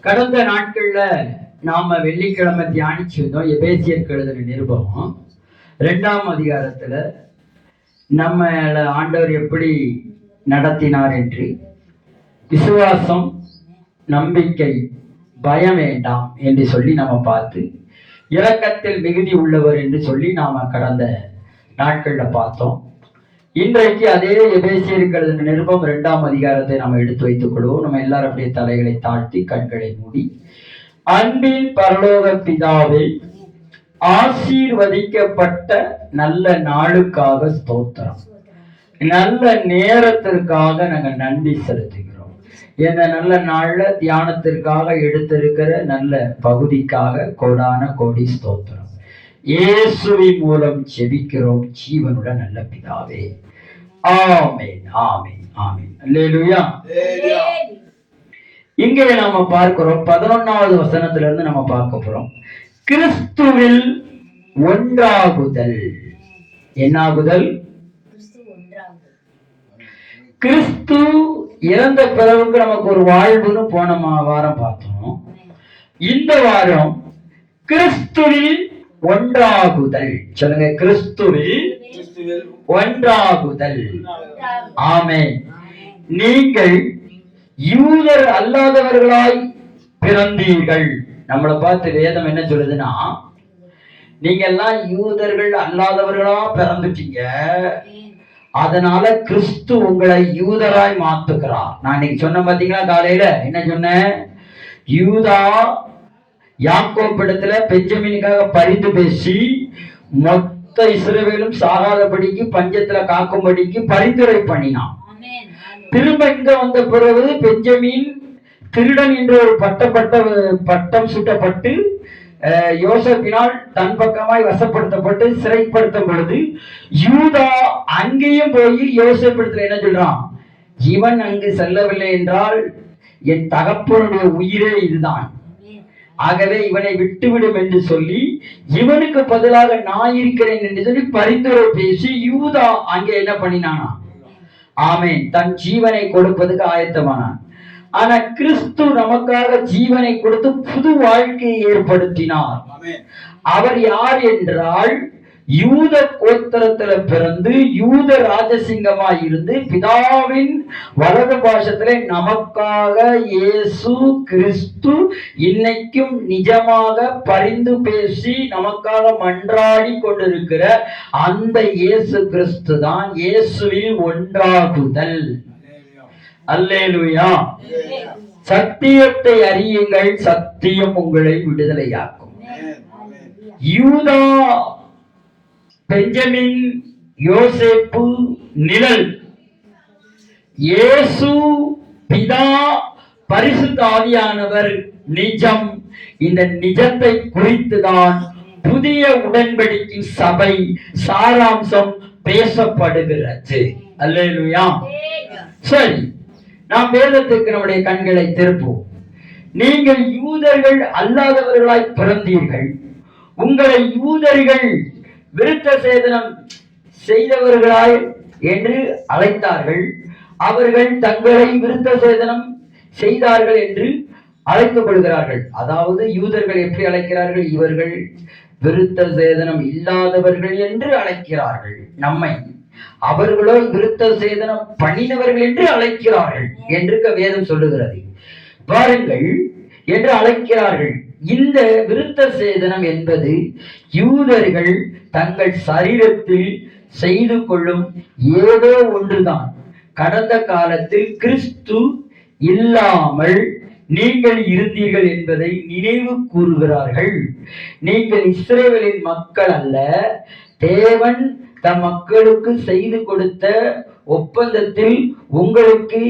கடந்த நாட்கள்ல நாம வெள்ளிக்கிழமை தியானிச்சிருந்தோம். எபேசியர் எழுதின நிருபம். ரெண்டாம் அதிகாரத்துல நம்ம ஆண்டவர் எப்படி நடத்தினார் என்று. விசுவாசம் நம்பிக்கை பயம் வேண்டாம் என்று சொல்லி நாம பார்த்து இரக்கத்தில் மிகுதி உள்ளவர் என்று சொல்லி நாம கடந்த நாட்கள்ல பார்த்தோம். இன்றைக்கு அதே எபேசியர்கள் நிருபம் இரண்டாம் அதிகாரத்தை நம்ம எடுத்து வைத்துக் கொள்வோம். நம்ம எல்லாரும் அப்படியே தலைகளை தாழ்த்தி கண்களை மூடி அன்பின் பரலோக பிதாவை ஆசீர்வதிக்கப்பட்ட நல்ல நாளுக்காக ஸ்தோத்திரம். நல்ல நேரத்திற்காக நாங்கள் நன்றி செலுத்துகிறோம். இந்த நல்ல நாள்ல தியானத்திற்காக எடுத்திருக்கிற நல்ல பகுதிக்காக கோடான கோடி ஸ்தோத்திரம். இயேசுவின் மூலம் செபிக்கிறோம் ஜீவனுள்ள நல்ல பிதாவே. ஆமென் ஆமென் ஆமென். அல்லேலூயா. இங்கே நாம பார்க்கிறோம் பதினொன்னாவது வசனத்துல இருந்து நம்ம பார்க்க போறோம். கிறிஸ்துவில் ஒன்றாகுதல். என்னாகுதல்? கிறிஸ்து இறந்த பிறகுக்கு நமக்கு ஒரு வாழ்வுன்னு போன வாரம் பார்த்தோம். இந்த வாரம் கிறிஸ்துவில் ஒன்றாகுதல். சொல்லுங்க கிறிஸ்துவில் ஒன்றாகுதல். ஆமென். நீங்கள் யூதர் அல்லாதவர்களாய் பிறந்தீர்கள். நம்மளை பார்த்து வேதம் என்ன சொல்லுதுன்னா நீங்க எல்லாம் யூதர்கள் அல்லாதவர்களா பிறந்துட்டீங்க. அதனால கிறிஸ்து உங்களை யூதராய் மாத்துகிறார். நான் இன்னைக்கு சொன்ன பாத்தீங்களா காலையில? என்ன சொன்னேன்? யூதா யாக்கோப்பிடத்துல பெஞ்சமினுக்காக பரிந்து பேசி மொத்த இஸ்ரவேலும் சாகாதபடிக்கு பஞ்சத்துல காக்கும்படிக்கு பரிந்துரை பண்ணினான். திரும்ப இங்க வந்த பிறகு பெஞ்சமின் திருடன் என்ற ஒரு பட்டப்பட்ட பட்டம் சுட்டப்பட்டு யோசேப்பினால் தன் பக்கமாய் வசப்படுத்தப்பட்டு சிறைப்படுத்தும் பொழுது யூதா அங்கேயும் போய் யோசேப்பிடத்துல என்ன சொல்றான்? இவன் அங்கு செல்லவில்லை என்றால் என் தகப்பனுடைய உயிரே இதுதான். ஆகவே இவனை விட்டுவிடும் என்று சொல்லி இவனுக்கு பதிலாக நான் இருக்கிறேன் என்று சொல்லி பரிந்துரை பேசி யூதா அங்கே என்ன பண்ணினானா? ஆமென். தன் ஜீவனை கொடுப்பதுக்கு ஆயத்தமானான். ஆனா கிறிஸ்து நமக்காக ஜீவனை கொடுத்து புது வாழ்க்கையை ஏற்படுத்தினார். அவர் யார் என்றால் யூத கோத்திரத்துல பிறந்து யூத ராஜசிங்கமாய் இருந்து பிதாவின் வலது பாஷத்திலே நமக்காக இயேசு கிறிஸ்து இன்னைக்கும் நிஜமாக பரிந்து பேசி நமக்காக மன்றாடி கொண்டிருக்கிற அந்த இயேசு கிறிஸ்து தான் இயேசுவில் ஒன்றாகுதல். அல்லேலூயா. சத்தியத்தை அறியுங்கள் சத்தியம் உங்களை விடுதலையாக்கும். யூதா பெஞ்சமின் யோசேப்பு நிழல். இயேசு பிதா பரிசுத்த ஆவியானவர் நிஜம். இந்த நிஜத்தை குறித்துதான் புதிய உடன்படிக்கை சபை சாராம்சம் பேசப்படுகிறது. அல்லா சரி நாம் வேதத்துக்கு நம்முடைய கண்களை திருப்போம் நீங்கள் யூதர்கள் அல்லாதவர்களாய் பிறந்தீர்கள். உங்களை யூதர்கள் விருத்த சேதனம் செய்தவர்களாய் என்று அழைத்தார்கள். அவர்கள் தங்களை விருத்த சேதனம் செய்தார்கள் என்று அழைத்துக் கொள்கிறார்கள். அதாவது யூதர்கள் எப்படி அழைக்கிறார்கள்? இவர்கள் விருத்த சேதனம் இல்லாதவர்கள் என்று அழைக்கிறார்கள். நம்மை அவர்களோ விருத்த சேதனம் பண்ணினவர்கள் என்று அழைக்கிறார்கள். என்று க- வேதம் சொல்லுகிறது. பாருங்கள் என்று அழைக்கிறார்கள். இந்த விருத்த சேதனம் என்பது யூதர்கள் தங்கள் சரீரத்தில் செய்து கொள்ளும் ஏதோ ஒன்றுதான். கடந்த காலத்தில் கிறிஸ்து இல்லாமல் நீங்கள் இருந்தீர்கள் என்பதை நினைவு கூறுகிறார்கள். நீங்கள் இஸ்ரேலின் மக்கள் அல்ல தேவன் தம் மக்களுக்கு செய்து கொடுத்த ஒப்பந்தத்தில் உங்களுக்கு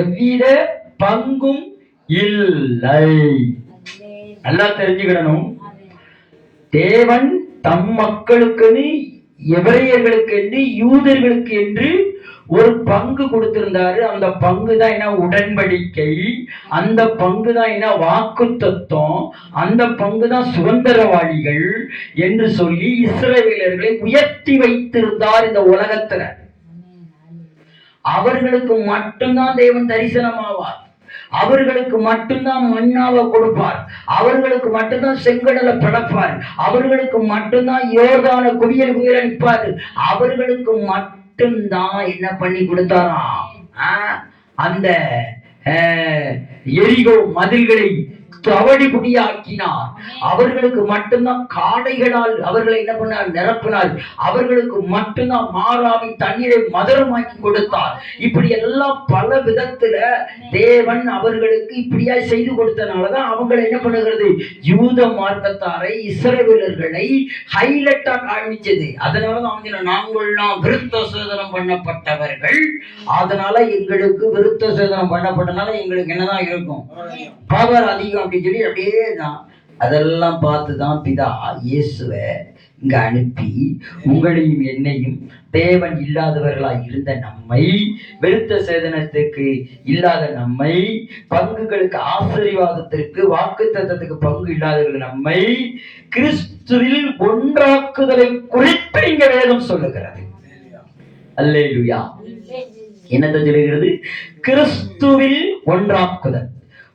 எவ்வித பங்கும் இல்லை. நல்லா தெரிஞ்சுக்கிடணும் தேவன் தம் மக்களுக்கு எபிரேயர்களுக்கு என்று யூதர்களுக்கு என்று ஒரு பங்கு கொடுத்திருந்தாரு. அந்த பங்கு தான் என்ன உடன்படிக்கை. அந்த பங்கு தான் என்ன வாக்கு தத்துவம் அந்த பங்கு தான் சுதந்திரவாளிகள் என்று சொல்லி இஸ்ரவேலர்களை உயர்த்தி வைத்திருந்தார் இந்த உலகத்துல. அவர்களுக்கு மட்டும்தான் தேவன் தரிசனமாவார். அவர்களுக்கு மட்டும்தான் மண்ணாவை கொடுப்பார். அவர்களுக்கு மட்டும்தான் செங்கடலை படைப்பார் அவர்களுக்கு மட்டும்தான் யோர்தான குவியல் குவியல் நிற்பார் அவர்களுக்கு மட்டும்தான் என்ன பண்ணி கொடுத்தாராம்? அந்த அஹ், எரிகோ மதில்களை தவடி புடியாக்கினார் அவர்களுக்கு மட்டும்தான் காடைகளால் அவர்களை என்ன பண்ணார்? நிரப்பினார். அவர்களுக்கு மட்டும்தான் மாறாவின் தண்ணீரை மதுரமாக்கி கொடுத்தார். இப்படி எல்லாம் பல விதத்துல தேவன் அவர்களுக்கு இப்படியா செய்து கொடுத்தனாலதான் அவங்களை என்ன பண்ணுகிறது? யூத மார்க்கத்தாரை இஸ்ரவேலர்களை ஹைலைட்டா காமிச்சது அதனாலதான் அவங்க நாங்கள்லாம் விருத்த சேதனம் பண்ணப்பட்டவர்கள். அதனால எங்களுக்கு விருத்த சேதனம் பண்ணப்பட்டனால எங்களுக்கு என்னதான் இருக்கும்? பவர் அதிகம். அப்படின்னு சொல்லி அப்படியே தான் அதெல்லாம் பார்த்து தான் பிதா இயேசுவை இங்க அனுப்பி உங்களையும் என்னையும் தேவன் இல்லாதவர்களாய் இருந்த நம்மை விருத்த சேதனத்துக்கு இல்லாத நம்மை பங்குகளுக்கு ஆசீர்வாதத்திற்கு வாக்கு தத்தத்துக்கு பங்கு இல்லாதவர்கள் நம்மை கிறிஸ்துவில் ஒன்றாக்குதலை குறித்து இங்க வேதம் சொல்லுகிறது. அல்லேலூயா. என்னத்தை சொல்லுகிறது? கிறிஸ்துவில் ஒன்றாக்குதல்.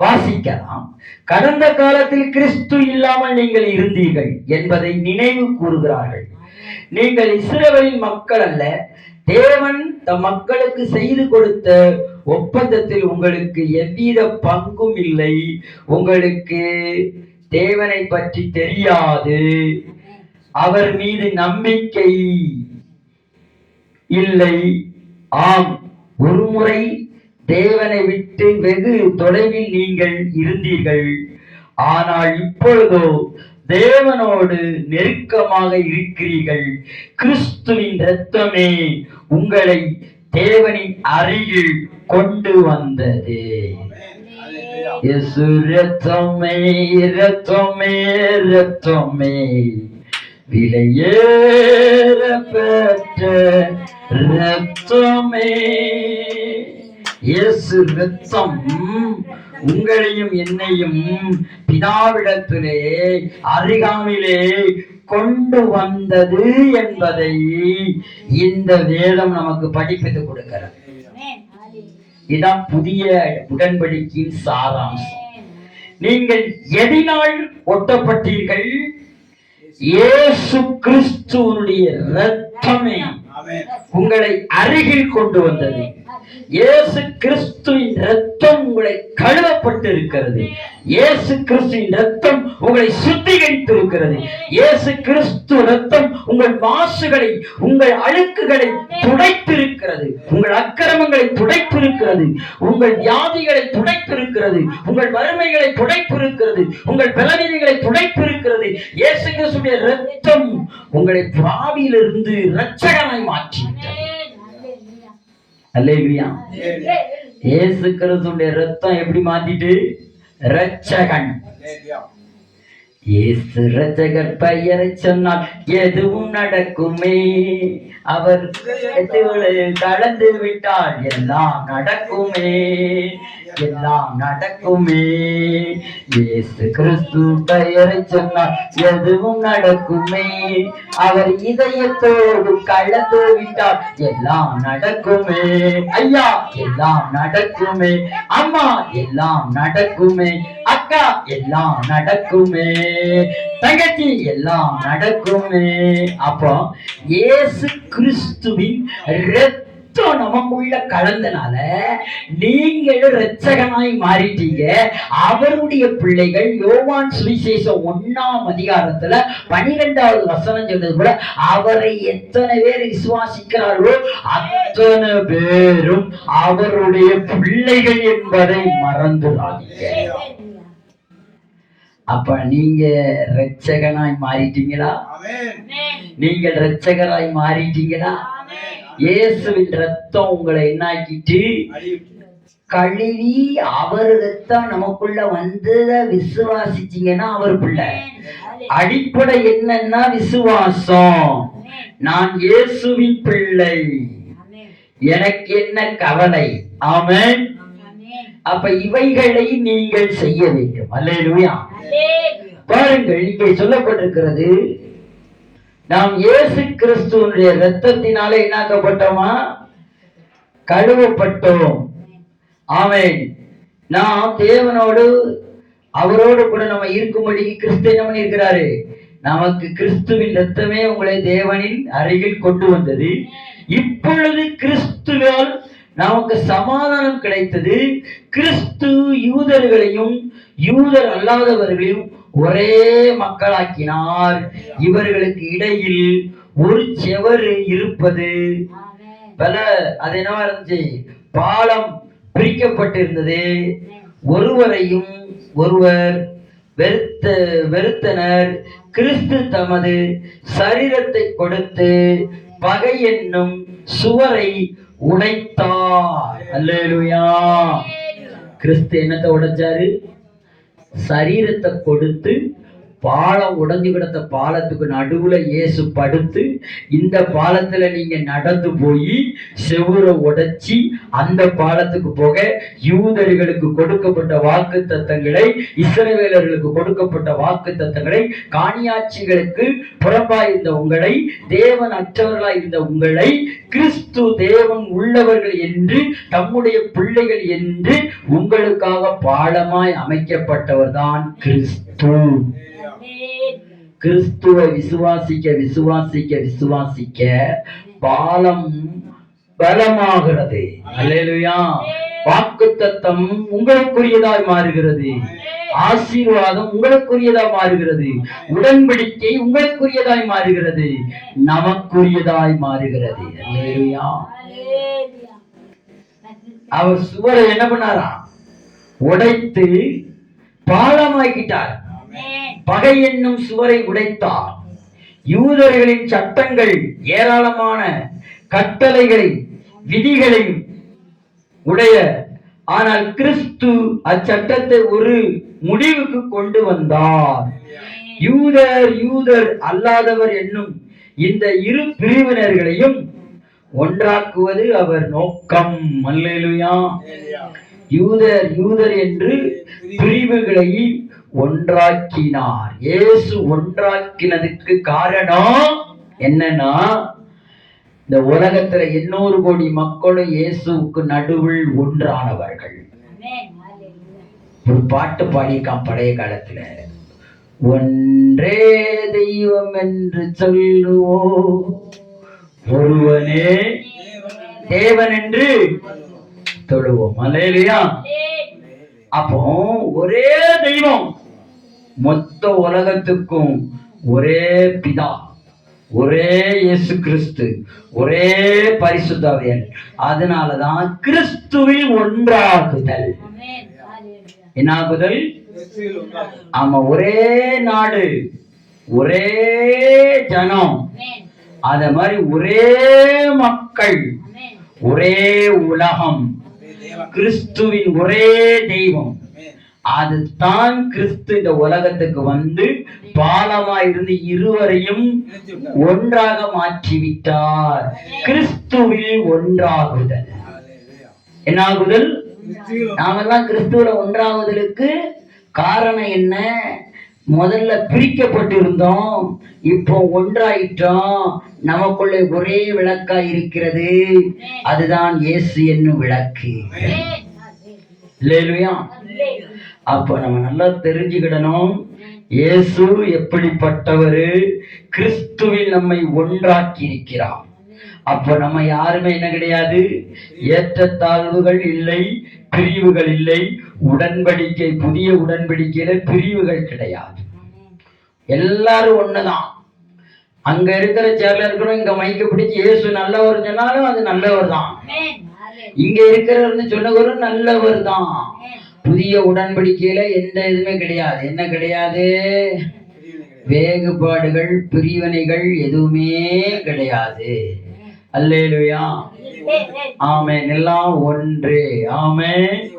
வாசிக்கலாம். கடந்த காலத்தில் கிறிஸ்து இல்லாமல் நீங்கள் இருந்தீர்கள் என்பதை நினைவு கூறுகிறார்கள். நீங்கள் இஸ்ரவேலின் மக்கள் அல்ல தேவன் தம் மக்களுக்கு செய்து கொடுத்த ஒப்பந்தத்தில் உங்களுக்கு எவ்வித பங்கும் இல்லை. உங்களுக்கு தேவனை பற்றி தெரியாது. அவர் மீது நம்பிக்கை இல்லை. ஆம் ஒருமுறை தேவனை விட்டு வெகு தொலைவில் நீங்கள் இருந்தீர்கள். ஆனால் இப்பொழுதோ தேவனோடு நெருக்கமாக இருக்கிறீர்கள். கிறிஸ்துவின் இரத்தமே உங்களை தேவனின் அருகில் கொண்டு வந்தது. ரத்தமே ரத்தமே ரத்தமே விலையேற பெற்ற ரத்தமே இயேசு ரத்தம் உங்களையும் என்னையும் பிதாவிடத்திலே அருகாமையிலே கொண்டு வந்தது என்பதை இந்த வேதம் நமக்கு படிப்பித்து கொடுக்கிறது. இதான் புதிய உடன்படிக்கையின் சாராம்சம். நீங்கள் எதினால் ஒட்டப்பட்டீர்கள்? இயேசு கிறிஸ்துவனுடைய இரத்தமே உங்களை அருகில் கொண்டு வந்தது. இயேசு கிறிஸ்துவின் ரத்தம் உங்களை கழுவப்பட்டு இருக்கிறது இயேசு கிறிஸ்துவின் ரத்தம் உங்களை சுத்திகரித்து இருக்கிறது இயேசு கிறிஸ்து ரத்தம் உங்கள் மாசுகளை உங்கள் அழுக்குகளை துடைத்திருக்கிறது. உங்கள் அக்கிரமங்களை துடைத்திருக்கிறது. உங்கள் வியாதிகளை துடைத்திருக்கிறது. உங்கள் வறுமைகளை துடைத்திருக்கிறது. உங்கள் பலவீனங்களை துடைத்திருக்கிறது. இயேசு கிறிஸ்துடைய ரத்தம் உங்களை பாவியிலிருந்து இரட்சகனாய் மாற்றிவிட்டது. அல்லேலூயா இயேசு கிறிஸ்துடைய ரத்தம் எப்படி மாத்திட்டு? இரட்சகன். இயேசு ரச்சகர் பெயரை சொன்னால் எதுவும் நடக்குமே. அவர் கலந்து விட்டால் எல்லாம் நடக்குமே. எல்லாம் நடக்குமே. இயேசு கிறிஸ்து பெயரை சொன்னால் எதுவும் நடக்குமே. அவர் இதயத்தோடு கலந்து விட்டால் எல்லாம் நடக்குமே. ஐயா எல்லாம் நடக்குமே. அம்மா எல்லாம் நடக்குமே. அக்கா எல்லாம் நடக்குமே. தங்கச்சி எல்லாம் நடக்குமே. அப்போ இயேசு கிறிஸ்துவின் இரத்தம் நமக்குள்ள கலந்தனால நீங்களும் ரச்சகனாய் மாறிட்டீங்க. அவருடைய பிள்ளைகள் யோவான் சுவிசேஷம் ஒண்ணாம் அதிகாரத்துல பனிரெண்டாவது வசனம் சொன்னது கூட அவரை எத்தனை பேர் விசுவாசிக்கிறார்களோ அத்தனை பேரும் அவருடைய பிள்ளைகள் என்பதை மறந்துடாதீங்க. அப்ப நீங்க இரட்சகனாய் மாறிட்டீங்களா? நீங்கள் இரட்சகராய் மாறிட்டீங்களா? இயேசுவின் ரத்தம் உங்களை என்னாக்கிட்டு? கழுவி அவர் ரத்தம் நமக்குள்ள வந்தத விசுவாசிச்சீங்கன்னா அவர் பிள்ளை. அடிப்படை என்னன்னா விசுவாசம். நான் இயேசுவின் பிள்ளை. எனக்கு என்ன கவலை? ஆமென். அப்ப இவைகளை நீங்கள் செய்ய வேண்டும். அல்லேலூயா. பாருங்கள் இங்கே சொல்லப்பட்டிருக்கிறது நாம் இயேசு கிறிஸ்துவனுடைய இரத்தத்தினாலே என்னாக்கப்பட்டோமா? கழுவப்பட்டோம். ஆமென். நாம் தேவனோடு அவரோடு கூட நம்ம இருக்கும்படி கிறிஸ்து என்ன பண்ணியிருக்கிறாரு? நமக்கு கிறிஸ்துவின் ரத்தமே உங்களை தேவனின் அருகில் கொண்டு வந்தது. இப்பொழுது கிறிஸ்துவால் நமக்கு சமாதானம் கிடைத்தது கிறிஸ்து யூதர்களையும் யூதர் அல்லாதவர்களையும் ஒரே மக்களாக்கினார். இவர்களுக்கு இடையில் ஒரு செவரு இருப்பது. பல அது என்னவா இருந்துச்சு? பாலம் பிரிக்கப்பட்டிருந்தது. ஒருவரையும் ஒருவர் வெறுத்த வெறுத்தனர். கிறிஸ்து தமது சரீரத்தை கொடுத்து பகை என்னும் சுவரை உடைத்தார். அல்லேலூயா. கிறிஸ்து என்னத்தை உடைச்சாரு? சரீரத்தை கொடுத்து பாலம் உடஞ்சு கிடந்த பாலத்துக்கு நடுவுல இயேசு படுத்து இந்த பாலத்துல நீங்க நடந்து போய் செவுரை உடைச்சி அந்த பாலத்துக்கு போக யூதர்களுக்கு கொடுக்கப்பட்ட வாக்கு தத்தங்களை இஸ்ரவேலர்களுக்கு கொடுக்கப்பட்ட வாக்கு தத்தங்களை காணியாட்சிகளுக்கு புறம்பாய் இருந்த உங்களை தேவன் அற்றவர்களாய் இருந்த உங்களை கிறிஸ்து தேவன் உள்ளவர்கள் என்று தம்முடைய பிள்ளைகள் என்று உங்களுக்காக பாலமாய் அமைக்கப்பட்டவர் தான் கிறிஸ்து. கிறிஸ்துவை விசுவாசிக்க விசுவாசிக்க விசுவாசிக்க பாலம் பலமாகிறது. அல்லேலூயா வாக்குத்தத்தம் உங்களுக்குரியதாய் மாறுகிறது. ஆசீர்வாதம் உங்களுக்குரியதாய் மாறுகிறது. உடன்படிக்கை உங்களுக்குரியதாய் மாறுகிறது. நமக்குரியதாய் மாறுகிறது. அல்லேலூயா அவர் சுவரை என்ன பண்ணாரா? உடைத்து பாலமாக்கிட்டார். பகை என்னும் சுவரை உடைத்தார். யூதர்களின் சட்டங்கள் ஏராளமான கட்டளைகளை விதிகளையும் உடைய ஆனால் கிறிஸ்து அச்சட்டத்தை ஒரு முடிவுக்கு கொண்டு வந்தார். யூதர் யூதர் அல்லாதவர் என்னும் இந்த இரு பிரிவினர்களையும் ஒன்றாக்குவது அவர் நோக்கம். அல்லேலூயா. யூதர் யூதர் என்று பிரிவுகளை ஒன்றாக்கினார். இயேசு ஒன்றாக்கினதுக்கு காரணம் என்னன்னா இந்த உலகத்துல எண்ணூறு கோடி மக்களும் இயேசுக்கு நடுவில் ஒன்றானவர்கள். ஒரு பாட்டு பாடியிருக்கான் பழைய காலத்துல. ஒன்றே தெய்வம் என்று சொல்லுவோ ஒருவனே தேவன் என்று தொழுவோம். அல்லேலூயா. அப்போ ஒரே தெய்வம். மொத்த உலகத்துக்கும் ஒரே பிதா ஒரே இயேசு கிறிஸ்து ஒரே பரிசுத்தவியல் அதனாலதான் கிறிஸ்துவில் ஒன்றாகுதல். என்னாகுதல்? ஆமா ஒரே நாடு ஒரே ஜனம். அத மாதிரி ஒரே மக்கள் ஒரே உலகம். கிறிஸ்துவின் ஒரே தெய்வம். அதுதான் கிறிஸ்து இந்த உலகத்துக்கு வந்து பாலமா இருந்து இருவரையும் ஒன்றாக மாற்றிவிட்டார். கிறிஸ்துவில் ஒன்றாகுதல். என்னாகுதல்? நாமெல்லாம் கிறிஸ்துவில ஒன்றாகுதலுக்கு காரணம் என்ன? முதல்ல பிரிக்கப்பட்டிருந்தோம். இப்போ ஒன்றாயிட்டோம். நமக்குள்ளே ஒரே விளக்கா இருக்கிறது. அதுதான் இயேசு என்னும் விளக்கு. இல்லையா அப்போ நம்ம நல்லா தெரிஞ்சுக்கிடணும். இயேசு எப்படிப்பட்டவரு? கிறிஸ்துவில் நம்மை ஒன்றாக்கி இருக்கிறார் அப்போ நம்ம யாருமே என்ன கிடையாது? ஏற்றத்தாழ்வுகள் இல்லை பிரிவுகள் இல்லை உடன்படிக்கை புதிய உடன்படிக்கையில பிரிவுகள் கிடையாது. எல்லாரும் ஒண்ணுதான். அங்க இருக்கிற சேர்ல இருக்கிறோம் இங்க மைக்க பிடிச்சு இயேசு நல்லவர் சொன்னாலும் அது நல்லவர் தான் இங்க இருக்கிறவர் சொன்னவரும் நல்லவர் தான் புதிய உடன்படிக்கையில எந்த இதுவுமே கிடையாது. என்ன கிடையாது? வேகுபாடுகள் பிரிவினைகள் எதுவுமே கிடையாது. அல்லேலுயா. ஆமேன். எல்லாம் ஒன்று. ஆமென்.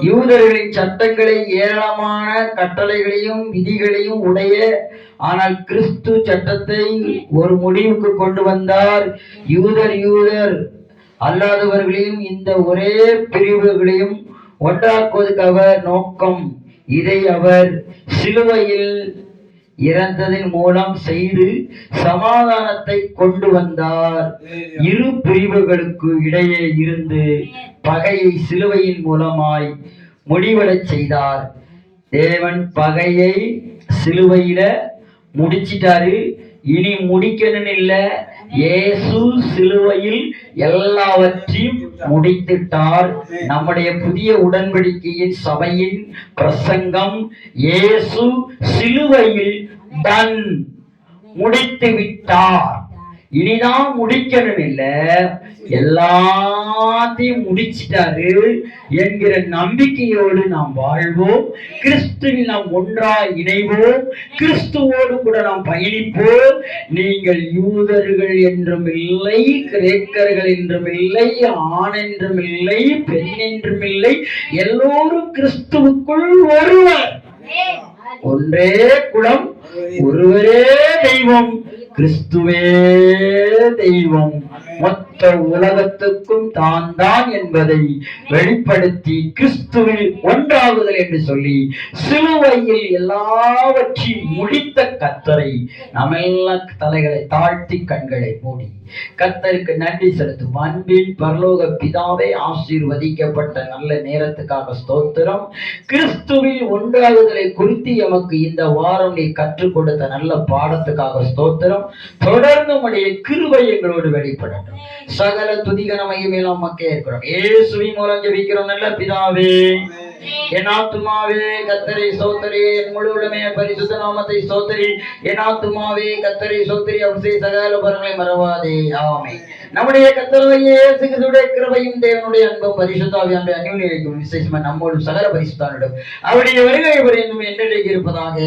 யூதர்களின் சட்டங்களை ஏராளமான கட்டளைகளையும் விதிகளையும் உடைய ஆனால் கிறிஸ்து சட்டத்தை ஒரு முடிவுக்கு கொண்டு வந்தார். யூதர் யூதர் அல்லாதவர்களையும் இந்த ஒரே பிரிவுகளையும் ஒன்றாக்குவதற்கு அவர் நோக்கம். இதை அவர் சிலுவையில் இறந்ததின் மூலம் செய்து சமாதானத்தை கொண்டு வந்தார். இரு பிரிவுகளுக்கு இடையே இருந்து பகையை சிலுவையின் மூலமாய் முடிவடச் செய்தார். தேவன் பகையை சிலுவையில முடிச்சிட்டாரு. இனி முடிக்கணும்னு இல்ல இயேசு சிலுவையில் எல்லாவற்றையும் முடித்திட்டார். நம்முடைய புதிய உடன்படிக்கையின் சபையின் பிரசங்கம் இயேசு சிலுவையில் டன் முடித்து விட்டார் இனிதான் முடிக்கணும் இல்ல. எல்லாத்தையும் முடிச்சிட்டாரு என்கிற நம்பிக்கையோடு நாம் வாழ்வோம். கிறிஸ்துவில் நாம் ஒன்றாய் இணைவோம். கிறிஸ்துவோடு கூட நாம் பயணிப்போம். நீங்கள் யூதர்கள் என்றும் இல்லை கிரேக்கர்கள் என்றும் இல்லை ஆண் என்றும் இல்லை பெண் என்றும் இல்லை. எல்லோரும் கிறிஸ்துவுக்குள் ஒருவர். ஒன்றே குலம் ஒருவரே தெய்வம். கிறிஸ்துவே தெய்வம். மொத்த உலகத்துக்கும் தான் தான் என்பதை வெளிப்படுத்தி கிறிஸ்துவில் ஒன்றாகுதல் என்று சொல்லி சிலுவையில் எல்லாவற்றையும் முடித்த கத்தரை நாமெல்லாம் தலைகளை தாழ்த்தி கண்களை மூடி. கத்தருக்கு நன்றி செலுத்தும். அன்பின் பரலோக பிதாவை ஆசீர்வதிக்கப்பட்ட நல்ல நேரத்துக்காக ஸ்தோத்திரம். கிறிஸ்துவில் ஒன்றாகுதலை குறித்து எமக்கு இந்த வாரம் நீ கற்றுக் கொடுத்த நல்ல பாடத்துக்காக ஸ்தோத்திரம். தொடர்ந்து உடைய கிருவை எங்களோடு வெளிப்படட்டும். சகல துதிகன மையமேலாம் மக்கே இருக்கிறோம் ஏசுவின் மூலம் ஜெபிக்கிறோம். நல்ல பிதாவே. என் ஆத்துமாவே கத்தரை சோத்தரி என் முழு உடமே பரிசுத்த நாமத்தை சோத்தரி என் ஆத்துமாவே கத்தரை சோத்தரி சகல பரங்களை மறவாதே. ஆமை நம்முடைய கிருபையும் தேவனுடைய அன்பும் பரிசுத்தாவியானுடைய விசேஷமா சகல பரிசுத்தானிடம் அவருடைய வருகை வரையும் இருப்பதாக.